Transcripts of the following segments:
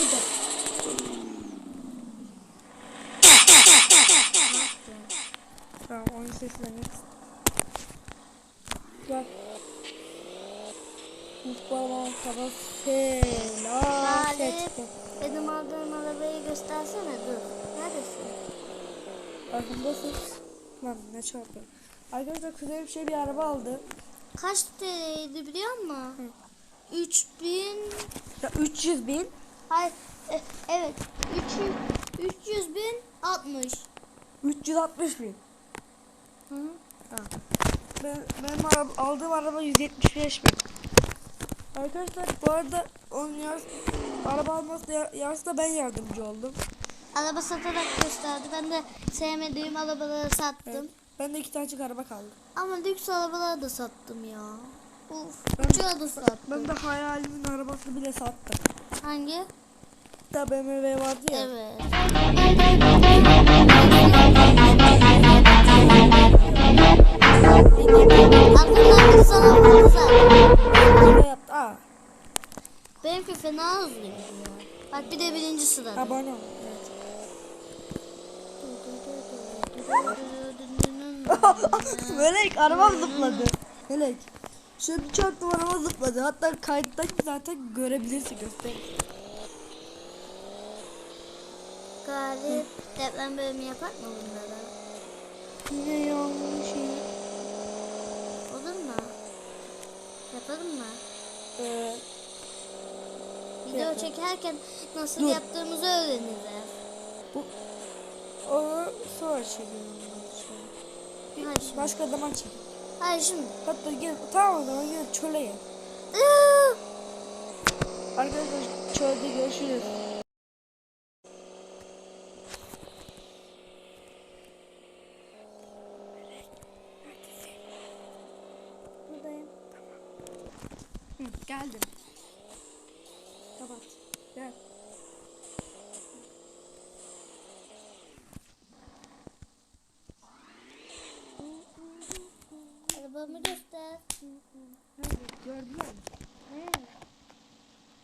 Burada. Tamam oyun seslerini. Gel. Mutfağıma kadar felaket. Benim aldığım arabayı göstersene dur. Neredesin? Farkındasın. Lan ne çarpı. Arkadaşlar kuzey bir şey bir araba aldı. Kaç TL'ydi biliyor musun? 3000 Ya 300 bin. Hayır e, evet 300 300 bin 60. 360 bin. Hı -hı. Ha. Ben, benim araba, aldığım araba 175 bin. Arkadaşlar bu arada onun yarısı, araba alması ya- yarısında ben yardımcı oldum. Araba satarak gösterdi. Ben de sevmediğim arabaları sattım. Evet. Ben de iki tanecik araba kaldı. Ama lüks arabaları da sattım ya. Uf, Ben- uçağı da sattım. Ben de hayalimin arabasını bile sattım. Hangi? De BMW vardı ya. Evet. Bir sana zaten. Öyle yaptı. Aa, Benimki fena hızlı gidiyor. Bak bir de birinci sırada. abone ol. Melek arabam zıpladı. Melek. Şöyle bir çarptım araba zıpladı. Hatta kayıtta zaten görebilirsin göster. Galip deprem bölümü yapak mı bunlara? Yine yanlış şey. Olur mu? Yapalım mı? Ee, Video Yapalım. çekerken nasıl Dur. yaptığımızı öğreneceğiz. bu o sonra çekiyorum. Hayır şimdi. Başka zaman çek. Hayır şimdi. Hatta gel tamam o zaman gel çöle gel. Arkadaşlar çölde görüşürüz. Buradayım. Hı, geldim. Kapat. Gel. Arabamı göster. Nerede? Gördün mü?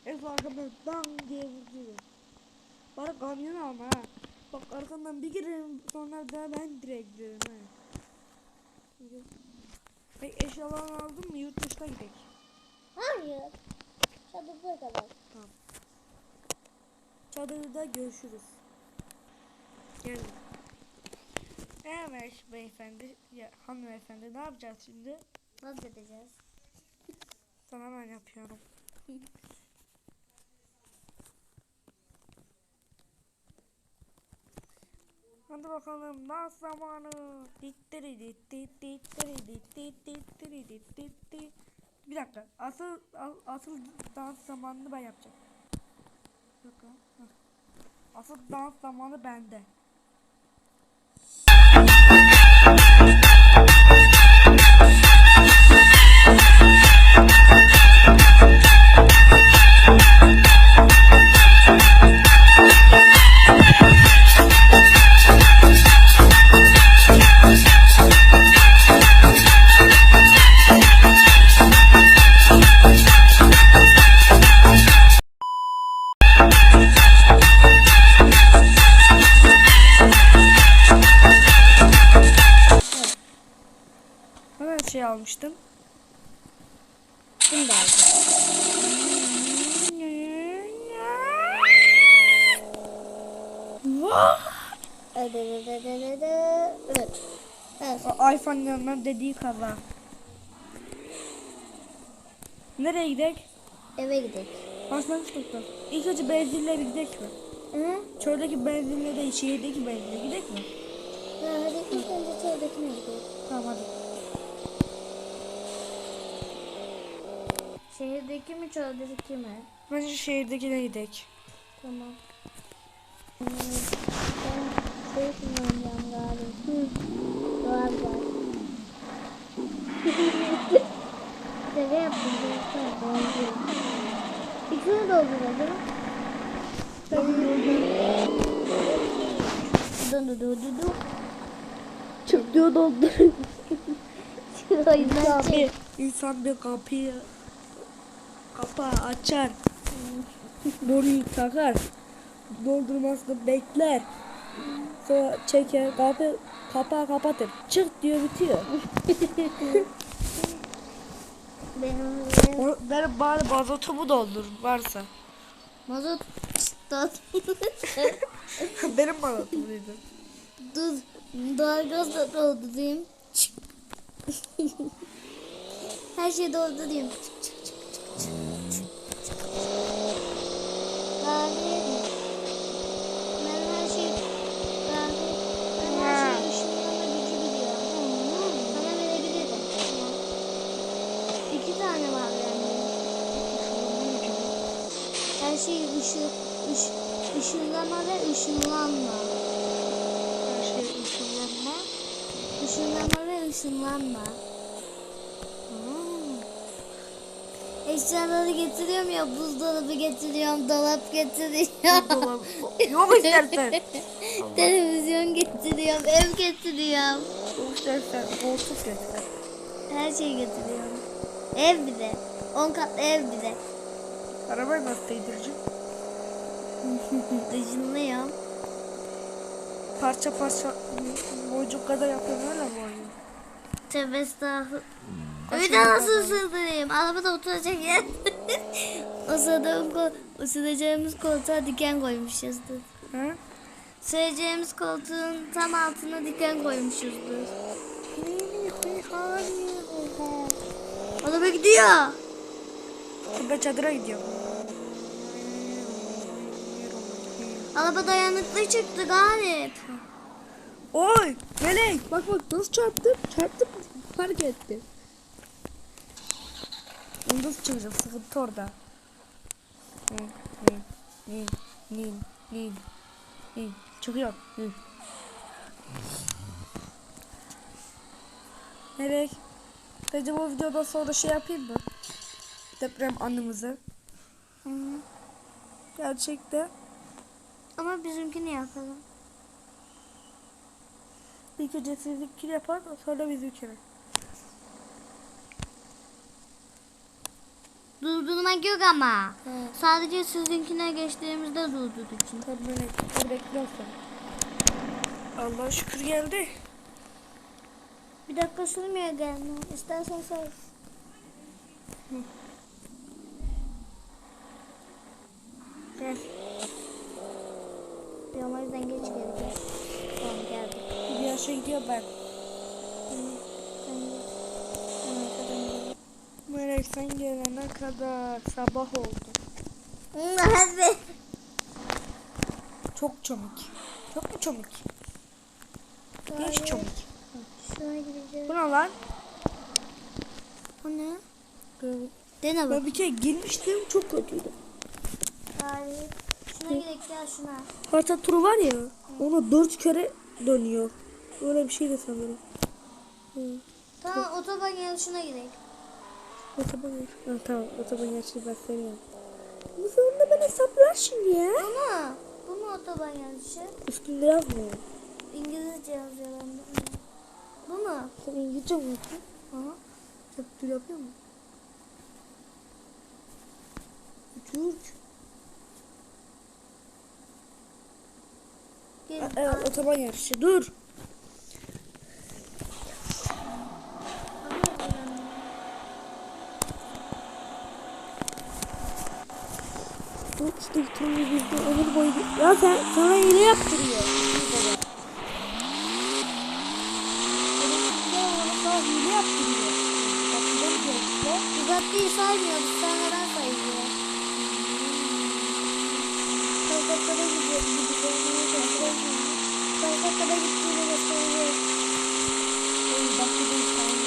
En son arkamdan dang diye vurdu. Bana kamyon alma ha. Bak arkamdan bir girerim sonra da ben direkt girerim ha. Peki eşyalarını aldın mı yurt dışına gidelim. Hayır. Çadırda kadar. Çadırda görüşürüz. Gelin. Evet beyefendi, ya hanımefendi ne yapacağız şimdi? Nasıl edeceğiz? Sana ben yapıyorum. Hadi bakalım dans zamanı. Dittiri ditti dittiri ditti dittiri ditti ditti. Bir dakika. Asıl asıl dans zamanını ben yapacağım. Asıl dans zamanı bende. Evet. Evet. O iPhone'ın dediği kaza. Nereye gidelim? Eve gidelim. Başlangıç nokta. İlk önce benzinliğe bir gidelim mi? Hı? Çöldeki benzinliğe değil, şehirdeki benzinliğe gidelim mi? Ha, hadi ilk önce çevredekine gidelim. Tamam hadi. Şehirdeki mi çöldeki mi? Bence şehirdekine gidelim. Tamam. Hmm, Ben şey kullanacağım galiba. Var var. Şaka yaptım. Şaka doldur. İkisini dolduracağım. Dön dön dön dön. Çık diyor doldur. Oyundan İnsan çek. bir, insan bir kapıyı kapağı açar. Boruyu takar. Doldurmasını bekler. Sonra çeker, kapı, kapağı kapatır. Çık diyor bitiyor. Benim O- Benim bari mazotumu doldur varsa. mazot dot. Benim mazotumuydu. Dur. Doğalgaz da doldurayım. Çık. Her şeyi doldurayım. Çık, çık, çık, çık, çık, çık, çık. Ben her şeyi kahve. Ben her şeyi ışınlama gücü biliyorum. Sana verebilirim. İki tane var bende. Her şey ışık, ış, ışınlama ve ışınlanma. Her şey ışınlanma. Işınlama ve ışınlanma. Eşyaları getiriyorum ya buzdolabı getiriyorum, dolap getiriyorum. Yok istersen. Televizyon getiriyorum, ev getiriyorum. Yok istersen. Koltuk getir. Her şeyi getiriyorum. Ev bile. 10 katlı ev bile. Arabayı nasıl değdireceğim? Işınlıyorum. Parça parça boyucuk kadar yapıyorum öyle mi oluyor? Tövbe estağfurullah. De tane nasıl kaldı? ısırdırayım? Arabada oturacak yer. Isırdığım kol, ısıracağımız koltuğa diken koymuşuzdur. Ha? Süreceğimiz koltuğun tam altına diken koymuşuzdur. Araba gidiyor. Ben çadıra gidiyorum. Araba dayanıklı çıktı galip. Oy melek bak bak nasıl çarptım çarptım fark ettim. Onu Nasıl çıkacağım sıkıntı orada. Hı, hı, hı, hı, hı, hı. Çıkıyor. Hı. Melek. Bence bu videodan sonra şey yapayım mı? Deprem anımızı. Gerçekte. Ama bizimkini yapalım. İlk önce sizinkini yapar sonra bizimkini. Durdurmak yok ama. Sadece sizinkine geçtiğimizde durdurduk için. Tabii bekliyorum seni. Allah'a şükür geldi. Bir dakika sürmüyor gelme. İstersen say. Gel. Bir ama yüzden geç geldi. Tamam geldi. Bir yaşa gidiyor ben. Melek sen gelene kadar sabah oldu. Hadi. Çok çomik. Çok mu çomik? Geç çomik. Şuna gideceğiz. Bu ne lan? Bu ne? Ben Dene bak. bir kere girmiştim çok kötüydü. Hayır. Şuna gidelim gel şuna. Harita turu var ya ona dört kere dönüyor. Öyle bir şey de sanırım. Hı. Tamam otoban yarışına gidelim. Otoban Ha, tamam otoban yarışı ben seviyorum. Bu sonunda beni saplar şimdi ya. Mu? Bu mu otoban yarışı? Üstünde yazmıyor. İngilizce yazıyor bende. Bu mu? Sen İngilizce mi yapıyorsun? Hı. Sen Türk yapıyor musun? Türk. Gel. Ha, Evet otoban yarışı. Dur. İşte turunu bizde ömür boyu. Ya sen sana hile yaptırıyor. Hile yaptırıyor. Uzattıyı saymıyoruz. Sonradan Kalkaklara gidiyor. Kalkaklara gittiğini gösteriyor. Oy bak bu da işte.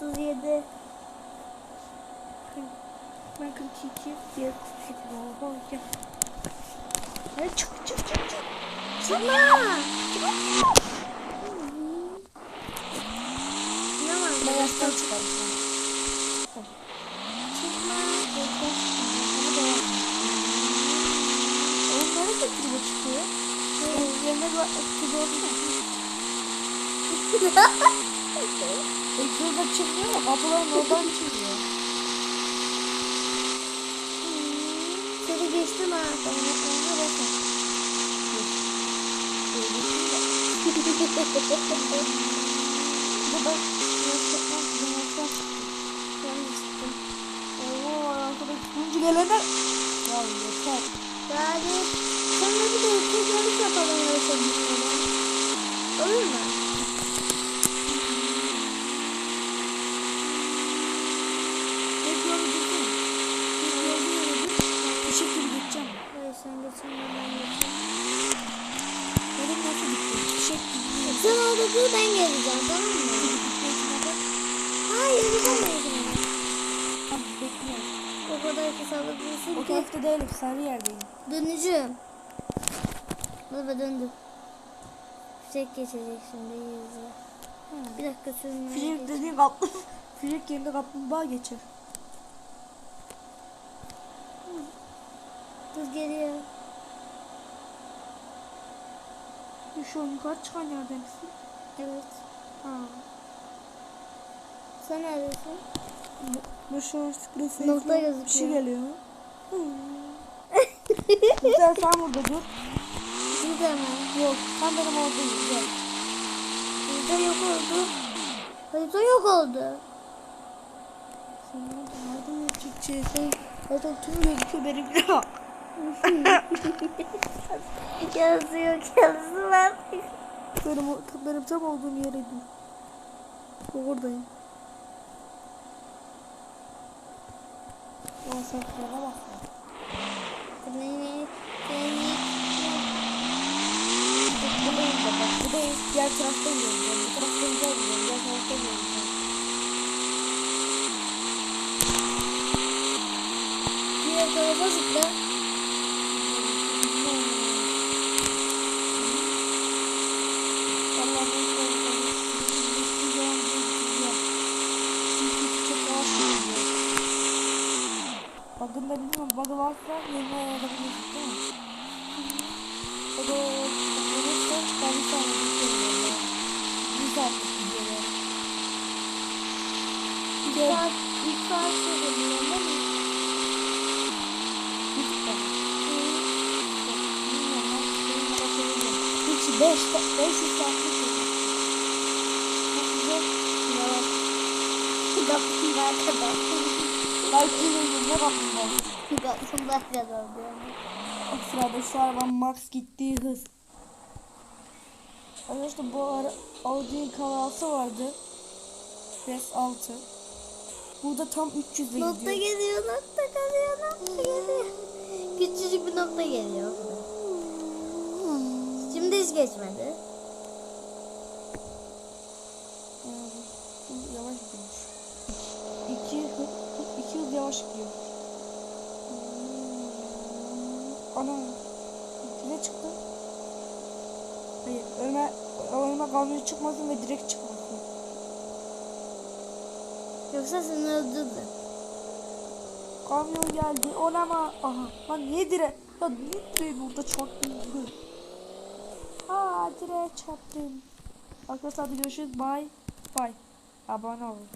37. Ben 42 diye 48 oha ya. Hadi çık çık çık çık. Çıkma. İnanamam. Beyazdan çıkarım. Çıkma. Oğlum nerede turbo çıkıyor? Yerine bak turbo oldu Egzoz açılmıyor ya kapıların oradan çıkıyor. Seni geçtim ha. Bu da turuncu gelene. Ya yeter. Yani sonra bir de iki yarış yapalım. Olur mu? Sen geçen ben geçeceğim. Benim nasıl gitti? Teşekkür Sen orada dur ben geleceğim tamam mı? Hayır gidemeyiz. Hadi bekliyorum. O kadar kısalabilirsin O ki. tarafta değilim. Sarı yerdeyim. Döneceğim. Baba döndüm. Fişek geçecek şimdi yüzü. Bir dakika sürmeye Fişek dediğin kaplı. Fişek yerinde kaplumbağa geçer. Kız geliyor. Şu an yukarı çıkan yerden misin? Evet. Ha. Sen neredesin? An sıkıntı Nokta Bir şey geliyor. Güzel sen burada dur. Burada mı? Yok sen benim oradayım. Gel. Burada yok oldu. Harita yok oldu. Sen orada nereden yapacak şey? Zaten tüm gözüküyor benim ya. Yazı yok yazı var. Benim, benim tam olduğum yere dur. Oradayım. Ya sen şuna bak. Buradayım da bak. Buradayım. Diğer tarafta yürüyorum. Bu tarafta yürüyorum. Diğer tarafta yürüyorum. Diğer tarafa zıpla. Bakın da bilmiyorum. Bug'ı varsa değil mi? O da olursa ben bir tane düşünüyorum. Bir gidiyor yani. Bir de Saat, saat bir ben şeyin arasını Hiç beş, beş yüz saatlik gidiyor. Çok güzel. Ya. Kapımda kadar. Belki de ne Kapımda kadar diyorum. O sırada şu arabanın max gittiği hız. Arkadaşlar bu ara Audi K6 vardı. PS6. Burada tam 300 ile Nokta gidiyor. geliyor, nokta geliyor, nokta geliyor. Küçücük bir nokta geliyor. Şimdi hiç geçmedi. Yavaş hı- iki hız yavaş gidiyor. Ana. Ne çıktı? Hayır. Önüme, önüme kamyon çıkmasın ve direkt çıkmasın. Yoksa seni öldürdü. Kamyon geldi. Olama. Aha. Lan niye dire? Ya niye direğin orada çarptın? Aa direğe çarptım. Arkadaşlar görüşürüz. Bye. Bye. Abone olun.